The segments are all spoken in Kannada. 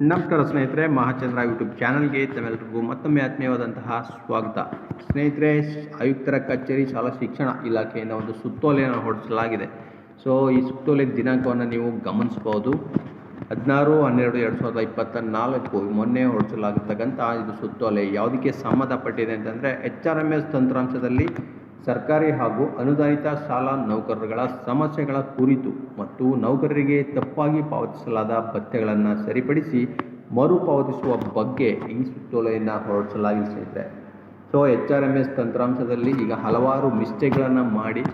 ನಮಸ್ಕಾರ ಸ್ನೇಹಿತರೆ, ಮಹಾಚಂದ್ರ ಯೂಟ್ಯೂಬ್ ಚಾನಲ್ಗೆ ತಮ್ಮೆಲ್ಲರಿಗೂ ಮತ್ತೊಮ್ಮೆ ಆತ್ಮೀಯವಾದಂತಹ ಸ್ವಾಗತ. ಸ್ನೇಹಿತರೆ, ಆಯುಕ್ತರ ಕಚೇರಿ, ಶಾಲಾ ಶಿಕ್ಷಣ ಇಲಾಖೆಯಿಂದ ಒಂದು ಸುತ್ತೋಲೆಯನ್ನು ಹೊರಡಿಸಲಾಗಿದೆ. ಸೊ ಈ ಸುತ್ತೋಲೆ ದಿನಾಂಕವನ್ನು ನೀವು ಗಮನಿಸಬಹುದು. ಹದಿನಾರು, ಹನ್ನೆರಡು, ಎರಡು ಸಾವಿರದ ಇಪ್ಪತ್ತ ನಾಲ್ಕು ಮೊನ್ನೆ ಹೊರಡಿಸಲಾಗಿರ್ತಕ್ಕಂಥ ಇದು ಸುತ್ತೋಲೆ ಯಾವುದಕ್ಕೆ ಸಂಬಂಧಪಟ್ಟಿದೆ ಅಂತಂದರೆ ಎಚ್ ಆರ್ ಎಂ ಎಸ್ ತಂತ್ರಾಂಶದಲ್ಲಿ ಸರ್ಕಾರಿ ಹಾಗೂ ಅನುದಾನಿತ ಶಾಲಾ ನೌಕರರುಗಳ ಸಮಸ್ಯೆಗಳ ಕುರಿತು ಮತ್ತು ನೌಕರರಿಗೆ ತಪ್ಪಾಗಿ ಪಾವತಿಸಲಾದ ಭತ್ಯೆಗಳನ್ನು ಸರಿಪಡಿಸಿ ಮರುಪಾವತಿಸುವ ಬಗ್ಗೆ ಈ ಸುತ್ತೋಲೆಯನ್ನು ಹೊರಡಿಸಲಾಗಿದೆ ಸ್ನೇಹಿತರೆ. So H R M S ತಂತ್ರಾಂಶದಲ್ಲಿ ಈಗ ಹಲವಾರು ಮಿಸ್ಟೇಕ್ಗಳನ್ನು ಮಾಡಿ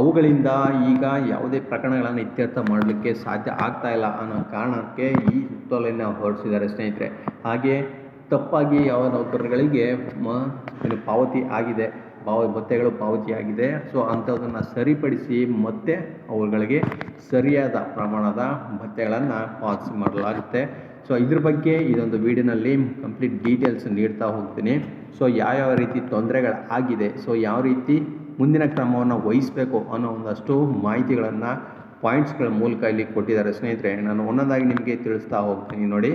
ಅವುಗಳಿಂದ ಈಗ ಯಾವುದೇ ಪ್ರಕರಣಗಳನ್ನು ಇತ್ಯರ್ಥ ಮಾಡಲಿಕ್ಕೆ ಸಾಧ್ಯ ಆಗ್ತಾ ಇಲ್ಲ ಅನ್ನೋ ಕಾರಣಕ್ಕೆ ಈ ಸುತ್ತೋಲೆಯನ್ನು ಹೊರಡಿಸಿದ್ದಾರೆ ಸ್ನೇಹಿತರೆ. ಹಾಗೆ ತಪ್ಪಾಗಿ ಯಾವ ನೌಕರರುಗಳಿಗೆ ಮ ಏನು ಪಾವತಿ ಆಗಿದೆ, ಪಾವ ಭತ್ಯೆಗಳು ಪಾವತಿ ಆಗಿದೆ. ಸೊ ಅಂಥದ್ದನ್ನು ಸರಿಪಡಿಸಿ ಮತ್ತೆ ಅವುಗಳಿಗೆ ಸರಿಯಾದ ಪ್ರಮಾಣದ ಭತ್ಯೆಗಳನ್ನು ಪಾವತಿ ಮಾಡಲಾಗುತ್ತೆ. ಸೊ ಇದ್ರ ಬಗ್ಗೆ ಇದೊಂದು ವಿಡಿಯೋನಲ್ಲಿ ಕಂಪ್ಲೀಟ್ ಡೀಟೇಲ್ಸ್ ನೀಡ್ತಾ ಹೋಗ್ತೀನಿ. ಸೊ ಯಾವ್ಯಾವ ರೀತಿ ತೊಂದರೆಗಳು ಆಗಿದೆ ಸೊ ಯಾವ ರೀತಿ ಮುಂದಿನ ಕ್ರಮವನ್ನು ವಹಿಸಬೇಕು ಅನ್ನೋ ಒಂದಷ್ಟು ಮಾಹಿತಿಗಳನ್ನು ಪಾಯಿಂಟ್ಸ್ಗಳ ಮೂಲಕ ಇಲ್ಲಿ ಕೊಟ್ಟಿದ್ದಾರೆ. ಸ್ನೇಹಿತರೆ, ನಾನು ಒಂದೊಂದಾಗಿ ನಿಮಗೆ ತಿಳಿಸ್ತಾ ಹೋಗ್ತೀನಿ ನೋಡಿ.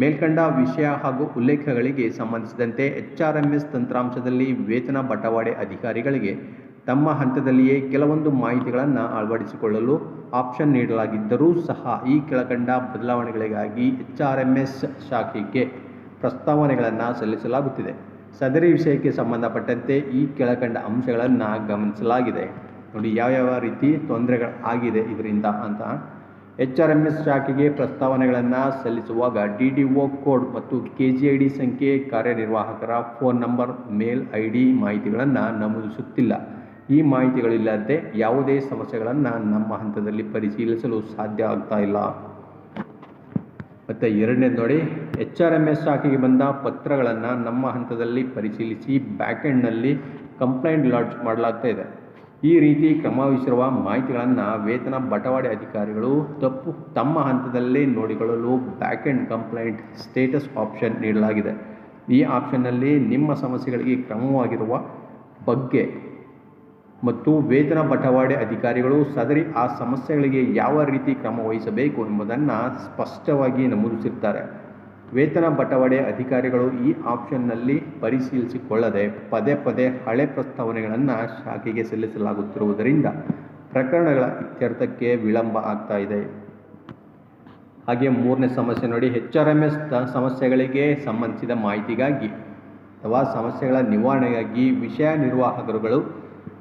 ಮೇಲ್ಕಂಡ ವಿಷಯ ಹಾಗೂ ಉಲ್ಲೇಖಗಳಿಗೆ ಸಂಬಂಧಿಸಿದಂತೆ ಎಚ್ಆರ್ಎಂಎಸ್ ತಂತ್ರಾಂಶದಲ್ಲಿ ವೇತನ ಬಟವಾಡೆ ಅಧಿಕಾರಿಗಳಿಗೆ ತಮ್ಮ ಹಂತದಲ್ಲಿಯೇ ಕೆಲವೊಂದು ಮಾಹಿತಿಗಳನ್ನು ಅಳವಡಿಸಿಕೊಳ್ಳಲು ಆಪ್ಷನ್ ನೀಡಲಾಗಿದ್ದರೂ ಸಹ ಈ ಕೆಳಕಂಡ ಬದಲಾವಣೆಗಳಿಗಾಗಿ ಎಚ್ಆರ್ಎಂಎಸ್ ಶಾಖೆಗೆ ಪ್ರಸ್ತಾವನೆಗಳನ್ನು ಸಲ್ಲಿಸಲಾಗುತ್ತಿದೆ. ಸದರಿ ವಿಷಯಕ್ಕೆ ಸಂಬಂಧಪಟ್ಟಂತೆ ಈ ಕೆಳಕಂಡ ಅಂಶಗಳನ್ನು ಗಮನಿಸಲಾಗಿದೆ. ನೋಡಿ, ಯಾವ್ಯಾವ ರೀತಿ ತೊಂದರೆಗಳು ಆಗಿದೆ ಇದರಿಂದ ಅಂತ. ಎಚ್ ಆರ್ ಎಂ ಎಸ್ ಶಾಖೆಗೆ ಪ್ರಸ್ತಾವನೆಗಳನ್ನು ಸಲ್ಲಿಸುವಾಗ ಡಿ ಡಿ ಒ ಕೋಡ್ ಮತ್ತು ಕೆ ಜಿ ಐ ಡಿ ಸಂಖ್ಯೆ ಕಾರ್ಯನಿರ್ವಾಹಕರ phone number mail I D ಮಾಹಿತಿಗಳನ್ನು ನಮೂದಿಸುತ್ತಿಲ್ಲ. ಈ ಮಾಹಿತಿಗಳಿಲ್ಲದೆ ಯಾವುದೇ ಸಮಸ್ಯೆಗಳನ್ನು ನಮ್ಮ ಹಂತದಲ್ಲಿ ಪರಿಶೀಲಿಸಲು ಸಾಧ್ಯ ಆಗ್ತಾ ಇಲ್ಲ. ಮತ್ತು ಎರಡನೇದು ನೋಡಿ ಎಚ್ ಆರ್ ಎಂ ಎಸ್ ಶಾಖೆಗೆ ಬಂದ ಪತ್ರಗಳನ್ನು ನಮ್ಮ ಹಂತದಲ್ಲಿ ಪರಿಶೀಲಿಸಿ ಬ್ಯಾಕೆಂಡ್ನಲ್ಲಿ ಕಂಪ್ಲೇಂಟ್ ಲಾಡ್ಜ್ ಮಾಡಲಾಗ್ತಾ ಇದೆ. ಈ ರೀತಿ ಕ್ರಮವಹಿಸಿರುವ ಮಾಹಿತಿಗಳನ್ನು ವೇತನ ಬಟವಾಡೆ ಅಧಿಕಾರಿಗಳು ತಪ್ಪು ತಮ್ಮ ಹಂತದಲ್ಲೇ ನೋಡಿಕೊಳ್ಳಲು back end complaint status option ನೀಡಲಾಗಿದೆ. ಈ ಆಪ್ಷನ್ನಲ್ಲಿ ನಿಮ್ಮ ಸಮಸ್ಯೆಗಳಿಗೆ ಕ್ರಮವಾಗಿರುವ ಬಗ್ಗೆ ಮತ್ತು ವೇತನ ಬಟವಾಡೆ ಅಧಿಕಾರಿಗಳು ಸದರಿ ಆ ಸಮಸ್ಯೆಗಳಿಗೆ ಯಾವ ರೀತಿ ಕ್ರಮ ವಹಿಸಬೇಕು ಎಂಬುದನ್ನು ಸ್ಪಷ್ಟವಾಗಿ ನಮೂದಿಸಿರ್ತಾರೆ. ವೇತನ ಬಟವಾಡೆ ಅಧಿಕಾರಿಗಳು ಈ ಆಪ್ಷನ್ನಲ್ಲಿ ಪರಿಶೀಲಿಸಿಕೊಳ್ಳದೆ ಪದೇ ಪದೇ ಹಳೆ ಪ್ರಸ್ತಾವನೆಗಳನ್ನು ಶಾಖೆಗೆ ಸಲ್ಲಿಸಲಾಗುತ್ತಿರುವುದರಿಂದ ಪ್ರಕರಣಗಳ ಇತ್ಯರ್ಥಕ್ಕೆ ವಿಳಂಬ ಆಗ್ತಾ ಇದೆ. ಹಾಗೆ ಮೂರನೇ ಸಮಸ್ಯೆ ನೋಡಿ ಎಚ್ ಆರ್ ಎಂ ಎಸ್ ಸಮಸ್ಯೆಗಳಿಗೆ ಸಂಬಂಧಿಸಿದ ಮಾಹಿತಿಗಾಗಿ ಅಥವಾ ಸಮಸ್ಯೆಗಳ ನಿವಾರಣೆಗಾಗಿ ವಿಷಯ ನಿರ್ವಾಹಕರುಗಳು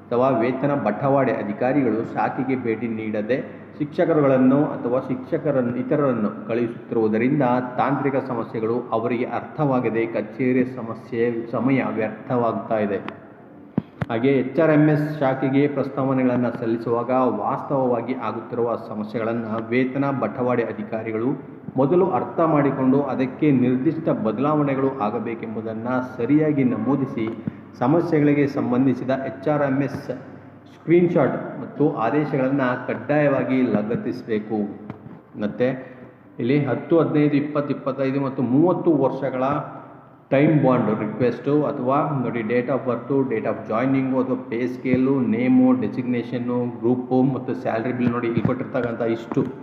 ಅಥವಾ ವೇತನ ಬಟವಾಡೆ ಅಧಿಕಾರಿಗಳು ಶಾಖೆಗೆ ಭೇಟಿ ನೀಡದೆ ಶಿಕ್ಷಕರುಗಳನ್ನು ಅಥವಾ ಶಿಕ್ಷಕರನ್ನು ಇತರರನ್ನು ಕಳುಹಿಸುತ್ತಿರುವುದರಿಂದ ತಾಂತ್ರಿಕ ಸಮಸ್ಯೆಗಳು ಅವರಿಗೆ ಅರ್ಥವಾಗದೆ ಕಚೇರಿ ಸಮಸ್ಯೆ ಸಮಯ ವ್ಯರ್ಥವಾಗ್ತಾ ಇದೆ. ಹಾಗೆ ಎಚ್ ಆರ್ ಎಂ ಎಸ್ ಶಾಖೆಗೆ ಪ್ರಸ್ತಾವನೆಗಳನ್ನು ಸಲ್ಲಿಸುವಾಗ ವಾಸ್ತವವಾಗಿ ಆಗುತ್ತಿರುವ ಸಮಸ್ಯೆಗಳನ್ನು ವೇತನ ಬಟವಾಡೆ ಅಧಿಕಾರಿಗಳು ಮೊದಲು ಅರ್ಥ ಮಾಡಿಕೊಂಡು ಅದಕ್ಕೆ ನಿರ್ದಿಷ್ಟ ಬದಲಾವಣೆಗಳು ಆಗಬೇಕೆಂಬುದನ್ನು ಸರಿಯಾಗಿ ನಮೂದಿಸಿ ಸಮಸ್ಯೆಗಳಿಗೆ ಸಂಬಂಧಿಸಿದ H R M S screenshot ಮತ್ತು ಆದೇಶಗಳನ್ನು ಕಡ್ಡಾಯವಾಗಿ ಲಗತ್ತಿಸಬೇಕು. ಮತ್ತು ಇಲ್ಲಿ ಹತ್ತು, ಹದಿನೈದು, ಇಪ್ಪತ್ತು, ಇಪ್ಪತ್ತೈದು ಮತ್ತು ಮೂವತ್ತು ವರ್ಷಗಳ ಟೈಮ್ ಬಾಂಡ್ ರಿಕ್ವೆಸ್ಟು ಅಥವಾ ನೋಡಿ date of birth, date of joining ಅಥವಾ pay scale, name, designation, group ಮತ್ತು ಸ್ಯಾಲ್ರಿ ಬಿಲ್ ನೋಡಿ ಇಲ್ಲಿ ಕೊಟ್ಟಿರ್ತಕ್ಕಂಥ ಇಷ್ಟು.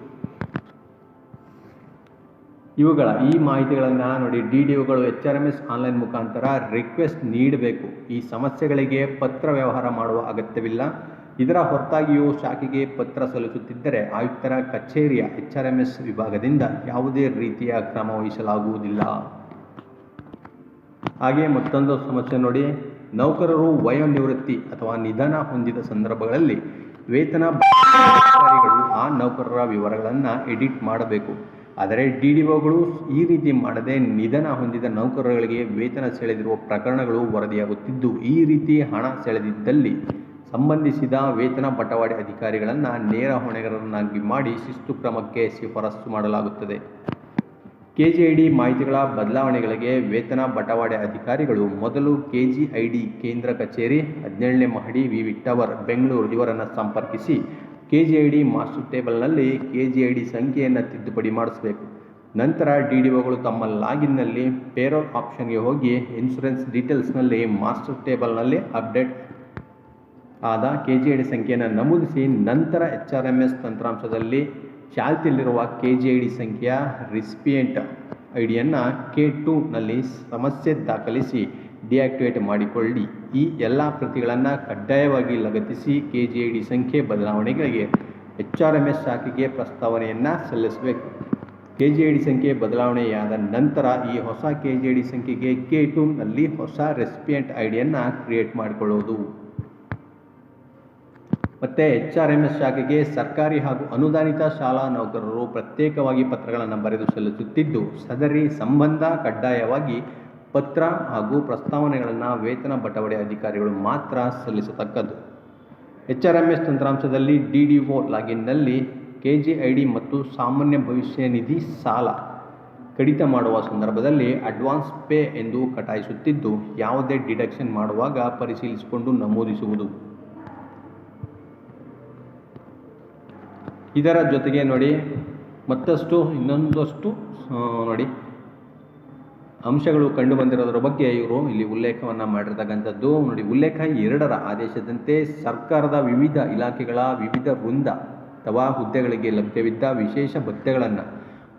ಇವುಗಳ ಈ ಮಾಹಿತಿಗಳನ್ನು ನೋಡಿ D D ಒಗಳು H R M S online ಮುಖಾಂತರ ರಿಕ್ವೆಸ್ಟ್ ನೀಡಬೇಕು. ಈ ಸಮಸ್ಯೆಗಳಿಗೆ ಪತ್ರ ವ್ಯವಹಾರ ಮಾಡುವ ಅಗತ್ಯವಿಲ್ಲ. ಇದರ ಹೊರತಾಗಿಯೂ ಶಾಖೆಗೆ ಪತ್ರ ಸಲ್ಲಿಸುತ್ತಿದ್ದರೆ ಆಯುಕ್ತರ ಕಚೇರಿಯ ಎಚ್ ಆರ್ ಎಂ ಎಸ್ ವಿಭಾಗದಿಂದ ಯಾವುದೇ ರೀತಿಯ ಕ್ರಮ ವಹಿಸಲಾಗುವುದಿಲ್ಲ. ಹಾಗೆ ಮತ್ತೊಂದು ಸಮಸ್ಯೆ ನೋಡಿ. ನೌಕರರು ವಯೋನಿವೃತ್ತಿ ಅಥವಾ ನಿಧನ ಹೊಂದಿದ ಸಂದರ್ಭಗಳಲ್ಲಿ ವೇತನ ಅಧಿಕಾರಿಗಳು ಆ ನೌಕರರ ವಿವರಗಳನ್ನು ಎಡಿಟ್ ಮಾಡಬೇಕು. ಆದರೆ ಡಿ ಡಿ ಒಗಳು ಈ ರೀತಿ ಮಾಡದೆ ನಿಧನ ಹೊಂದಿದ ನೌಕರರುಗಳಿಗೆ ವೇತನ ಸೆಳೆದಿರುವ ಪ್ರಕರಣಗಳು ವರದಿಯಾಗುತ್ತಿದ್ದು, ಈ ರೀತಿ ಹಣ ಸೆಳೆದಿದ್ದಲ್ಲಿ ಸಂಬಂಧಿಸಿದ ವೇತನ ಬಟವಾಡೆ ಅಧಿಕಾರಿಗಳನ್ನು ನೇರ ಹೊಣೆಗಾರರನ್ನಾಗಿ ಮಾಡಿ ಶಿಸ್ತು ಕ್ರಮಕ್ಕೆ ಶಿಫಾರಸು ಮಾಡಲಾಗುತ್ತದೆ. ಕೆಜಿಐಡಿ ಮಾಹಿತಿಗಳ ಬದಲಾವಣೆಗಳಿಗೆ ವೇತನ ಬಟವಾಡೆ ಅಧಿಕಾರಿಗಳು ಮೊದಲು ಕೆಜಿಐಡಿ ಕೇಂದ್ರ ಕಚೇರಿ ಹದಿನೇಳನೇ ಮಹಡಿ ವಿ ವಿ ಟವರ್ ಬೆಂಗಳೂರು ಇವರನ್ನು ಸಂಪರ್ಕಿಸಿ K G I D master ಟೇಬಲ್ನಲ್ಲಿ ಕೆ ಜಿ ಐ ಡಿ ಸಂಖ್ಯೆಯನ್ನು ತಿದ್ದುಪಡಿ ಮಾಡಿಸಬೇಕು. ನಂತರ ಡಿ ಡಿ ಒಗಳು ತಮ್ಮ ಲಾಗಿನ್ನಲ್ಲಿ ಪೇರೋಲ್ ಆಪ್ಷನ್ಗೆ ಹೋಗಿ ಇನ್ಶೂರೆನ್ಸ್ ಡೀಟೇಲ್ಸ್ನಲ್ಲಿ ಮಾಸ್ಟರ್ ಟೇಬಲ್ನಲ್ಲಿ ಅಪ್ಡೇಟ್ ಆದ ಕೆ ಜಿ ಐ ಡಿ ಸಂಖ್ಯೆಯನ್ನು ನಮೂದಿಸಿ, ನಂತರ ಎಚ್ ಆರ್ ಎಂ ಎಸ್ ತಂತ್ರಾಂಶದಲ್ಲಿ ಚಾಲ್ತಿಯಲ್ಲಿರುವ ಕೆ ಜಿ ಐ ಡಿ ಸಂಖ್ಯೆಯ ರಿಸಿಪಿಯೆಂಟ್ ಐ ಡಿಯನ್ನು ಕೆ ಟೂನಲ್ಲಿ ಸಮಸ್ಯೆ ದಾಖಲಿಸಿ ಡಿಆಕ್ಟಿವೇಟ್ ಮಾಡಿಕೊಳ್ಳಿ. ಈ ಎಲ್ಲ ಪ್ರತಿಗಳನ್ನು ಕಡ್ಡಾಯವಾಗಿ ಲಗತ್ತಿಸಿ ಕೆ ಜಿ ಐ ಡಿ ಸಂಖ್ಯೆ ಬದಲಾವಣೆಗಳಿಗೆ ಎಚ್ ಆರ್ ಎಂ ಎಸ್ ಶಾಖೆಗೆ ಪ್ರಸ್ತಾವನೆಯನ್ನು ಸಲ್ಲಿಸಬೇಕು. ಕೆ ಜಿ ಐ ಡಿ ಸಂಖ್ಯೆ ಬದಲಾವಣೆಯಾದ ನಂತರ ಈ ಹೊಸ ಕೆ ಜಿ ಐ ಡಿ ಸಂಖ್ಯೆಗೆ ಕೆ ಟೂನಲ್ಲಿ ಹೊಸ ರೆಸಿಪಿಯೆಂಟ್ ಐ ಡಿಯನ್ನು ಕ್ರಿಯೇಟ್ ಮಾಡಿಕೊಳ್ಳುವುದು ಮತ್ತು ಎಚ್ ಆರ್ ಎಂ ಎಸ್ ಶಾಖೆಗೆ ಸರ್ಕಾರಿ ಹಾಗೂ ಅನುದಾನಿತ ಶಾಲಾ ನೌಕರರು ಪ್ರತ್ಯೇಕವಾಗಿ ಪತ್ರಗಳನ್ನು ಬರೆದು ಸಲ್ಲಿಸುತ್ತಿದ್ದು, ಸದರಿ ಸಂಬಂಧ ಕಡ್ಡಾಯವಾಗಿ ಪತ್ರ ಹಾಗೂ ಪ್ರಸ್ತಾವನೆಗಳನ್ನು ವೇತನ ಬಟವಡೆ ಅಧಿಕಾರಿಗಳು ಮಾತ್ರ ಸಲ್ಲಿಸತಕ್ಕದ್ದು. ಎಚ್ ಆರ್ ಎಂ ಎಸ್ ತಂತ್ರಾಂಶದಲ್ಲಿ ಡಿ ಡಿ ಒ ಲಾಗಿನ್ನಲ್ಲಿ ಕೆ ಜಿ ಐ ಡಿ ಮತ್ತು ಸಾಮಾನ್ಯ ಭವಿಷ್ಯ ನಿಧಿ ಸಾಲ ಕಡಿತ ಮಾಡುವ ಸಂದರ್ಭದಲ್ಲಿ ಅಡ್ವಾನ್ಸ್ ಪೇ ಎಂದು ಕಟಾಯಿಸುತ್ತಿದ್ದು, ಯಾವುದೇ ಡಿಡಕ್ಷನ್ ಮಾಡುವಾಗ ಪರಿಶೀಲಿಸಿಕೊಂಡು ನಮೂದಿಸುವುದು. ಇದರ ಜೊತೆಗೆ ನೋಡಿ, ಮತ್ತಷ್ಟು ಇನ್ನೊಂದಷ್ಟು ನೋಡಿ. ಅಂಶಗಳು ಕಂಡುಬಂದಿರೋದರ ಬಗ್ಗೆ ಇವರು ಇಲ್ಲಿ ಉಲ್ಲೇಖವನ್ನು ಮಾಡಿರ್ತಕ್ಕಂಥದ್ದು. ನೋಡಿ, ಉಲ್ಲೇಖ ಎರಡರ ಆದೇಶದಂತೆ ಸರ್ಕಾರದ ವಿವಿಧ ಇಲಾಖೆಗಳ ವಿವಿಧ ವೃಂದ ಅಥವಾ ಹುದ್ದೆಗಳಿಗೆ ಲಭ್ಯವಿದ್ದ ವಿಶೇಷ ಭತ್ಯೆಗಳನ್ನು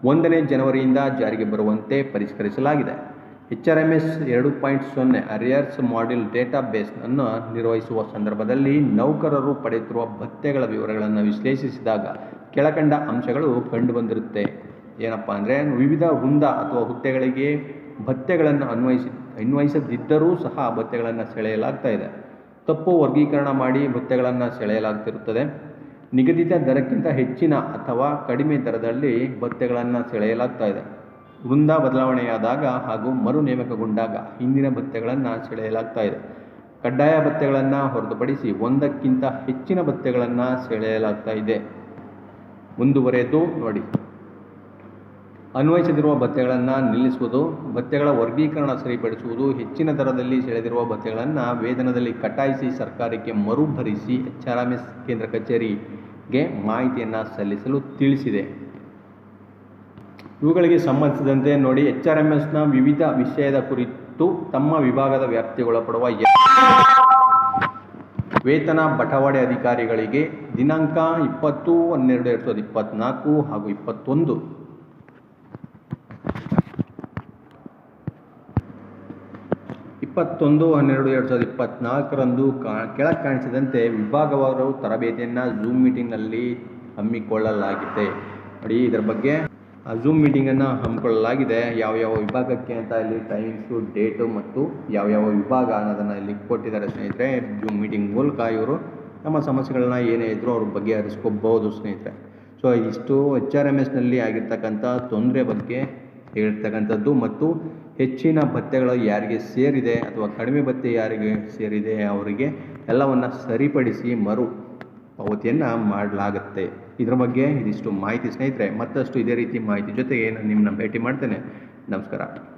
ಒಂದನೇ ಜನವರಿಯಿಂದ ಜಾರಿಗೆ ಬರುವಂತೆ ಪರಿಷ್ಕರಿಸಲಾಗಿದೆ. ಎಚ್ ಆರ್ ಎಂ ಎಸ್ ಎರಡು ಪಾಯಿಂಟ್ ಸೊನ್ನೆ ಅರಿಯರ್ಸ್ ಮಾಡೆಲ್ ಡೇಟಾ ಬೇಸ್ನನ್ನು ನಿರ್ವಹಿಸುವ ಸಂದರ್ಭದಲ್ಲಿ ನೌಕರರು ಪಡೆಯುತ್ತಿರುವ ಭತ್ಯೆಗಳ ವಿವರಗಳನ್ನು ವಿಶ್ಲೇಷಿಸಿದಾಗ ಕೆಳಕಂಡ ಅಂಶಗಳು ಕಂಡುಬಂದಿರುತ್ತೆ. ಏನಪ್ಪ ಅಂದರೆ ವಿವಿಧ ವೃಂದ ಅಥವಾ ಹುದ್ದೆಗಳಿಗೆ ಭತ್ಯೆಗಳನ್ನು ಅನ್ವಯಿಸಿ, ಅನ್ವಯಿಸದಿದ್ದರೂ ಸಹ ಭತ್ಯೆಗಳನ್ನು ಸೆಳೆಯಲಾಗ್ತಾ ಇದೆ. ತಪ್ಪು ವರ್ಗೀಕರಣ ಮಾಡಿ ಭತ್ಯೆಗಳನ್ನು ಸೆಳೆಯಲಾಗ್ತಿರುತ್ತದೆ. ನಿಗದಿತ ದರಕ್ಕಿಂತ ಹೆಚ್ಚಿನ ಅಥವಾ ಕಡಿಮೆ ದರದಲ್ಲಿ ಭತ್ಯೆಗಳನ್ನು ಸೆಳೆಯಲಾಗ್ತಾ ಇದೆ. ವೃಂದ ಬದಲಾವಣೆಯಾದಾಗ ಹಾಗೂ ಮರು ನೇಮಕಗೊಂಡಾಗ ಹಿಂದಿನ ಭತ್ಯೆಗಳನ್ನು ಸೆಳೆಯಲಾಗ್ತಾ ಇದೆ. ಕಡ್ಡಾಯ ಭತ್ಯೆಗಳನ್ನು ಹೊರತುಪಡಿಸಿ ಒಂದಕ್ಕಿಂತ ಹೆಚ್ಚಿನ ಭತ್ಯೆಗಳನ್ನು ಸೆಳೆಯಲಾಗ್ತಾ ಇದೆ. ಮುಂದುವರೆದು ನೋಡಿ. ಅನ್ವಯಿಸದಿರುವ ಭತ್ತೆಗಳನ್ನು ನಿಲ್ಲಿಸುವುದು ಭತ್ತೆಗಳ ವರ್ಗೀಕರಣ ಸರಿಪಡಿಸುವುದು, ಹೆಚ್ಚಿನ ದರದಲ್ಲಿ ಸೆಳೆದಿರುವ ಭತ್ತೆಗಳನ್ನು ವೇತನದಲ್ಲಿ ಕಟಾಯಿಸಿ ಸರ್ಕಾರಕ್ಕೆ ಮರುಭರಿಸಿ ಎಚ್ ಆರ್ ಎಂ ಎಸ್ ಕೇಂದ್ರ ಕಚೇರಿಗೆ ಮಾಹಿತಿಯನ್ನು ಸಲ್ಲಿಸಲು ತಿಳಿಸಿದೆ. ಇವುಗಳಿಗೆ ಸಂಬಂಧಿಸಿದಂತೆ ನೋಡಿ ಎಚ್ ಆರ್ ಎಂ ಎಸ್ನ ವಿವಿಧ ವಿಷಯದ ಕುರಿತು ತಮ್ಮ ವಿಭಾಗದ ವ್ಯಾಪ್ತಿಗೊಳಪಡುವ ವೇತನ ಬಟವಾಡೆ ಅಧಿಕಾರಿಗಳಿಗೆ ದಿನಾಂಕ ಇಪ್ಪತ್ತು, ಹನ್ನೆರಡು, ಎರಡು ಸಾವಿರದ ಇಪ್ಪತ್ತ್ನಾಲ್ಕು ಹಾಗೂ ಇಪ್ಪತ್ತೊಂದು. ಇಪ್ಪತ್ತೊಂದು, ಹನ್ನೆರಡು, ಎರಡು ಸಾವಿರದ ಇಪ್ಪತ್ತ್ನಾಲ್ಕರಂದು ಕಾ, ಕೆಳಗೆ ಕಾಣಿಸಿದಂತೆ ವಿಭಾಗವಾರು ತರಬೇತಿಯನ್ನು ಝೂಮ್ ಮೀಟಿಂಗ್ನಲ್ಲಿ ಹಮ್ಮಿಕೊಳ್ಳಲಾಗಿದೆ. ನೋಡಿ, ಇದರ ಬಗ್ಗೆ ಆ ಝೂಮ್ ಮೀಟಿಂಗನ್ನು ಹಮ್ಮಿಕೊಳ್ಳಲಾಗಿದೆ. ಯಾವ ಯಾವ ವಿಭಾಗಕ್ಕೆ ಅಂತ ಇಲ್ಲಿ ಟೈಮ್ಸು ಡೇಟು ಮತ್ತು ಯಾವ ಯಾವ ವಿಭಾಗ ಅನ್ನೋದನ್ನು ಇಲ್ಲಿ ಕೊಟ್ಟಿದ್ದಾರೆ ಸ್ನೇಹಿತರೆ. ಝೂಮ್ ಮೀಟಿಂಗ್ ಮೂಲಕ ಇವರು ನಮ್ಮ ಸಮಸ್ಯೆಗಳನ್ನ ಏನೇ ಇದ್ದರೂ ಅವ್ರ ಬಗ್ಗೆ ಹರಿಸ್ಕೋಬಹುದು ಸ್ನೇಹಿತರೆ. ಸೊ ಇಷ್ಟು ಎಚ್ ಆರ್ ಎಂ ಎಸ್ನಲ್ಲಿ ಆಗಿರ್ತಕ್ಕಂಥ ತೊಂದರೆ ಬಗ್ಗೆ ಹೇಳ್ತಕ್ಕಂಥದ್ದು ಮತ್ತು ಹೆಚ್ಚಿನ ಭತ್ಯಗಳು ಯಾರಿಗೆ ಸೇರಿದೆ ಅಥವಾ ಕಡಿಮೆ ಭತ್ಯೆ ಯಾರಿಗೆ ಸೇರಿದೆ ಅವರಿಗೆ ಎಲ್ಲವನ್ನು ಸರಿಪಡಿಸಿ ಮರು ಪಾವತಿಯನ್ನು ಮಾಡಲಾಗುತ್ತೆ. ಇದರ ಬಗ್ಗೆ ಇದಿಷ್ಟು ಮಾಹಿತಿ ಸ್ನೇಹಿತರೆ, ಮತ್ತಷ್ಟು ಇದೇ ರೀತಿ ಮಾಹಿತಿ ಜೊತೆಗೆ ನಾನು ನಿಮ್ಮನ್ನ ಭೇಟಿ ಮಾಡ್ತೇನೆ. ನಮಸ್ಕಾರ.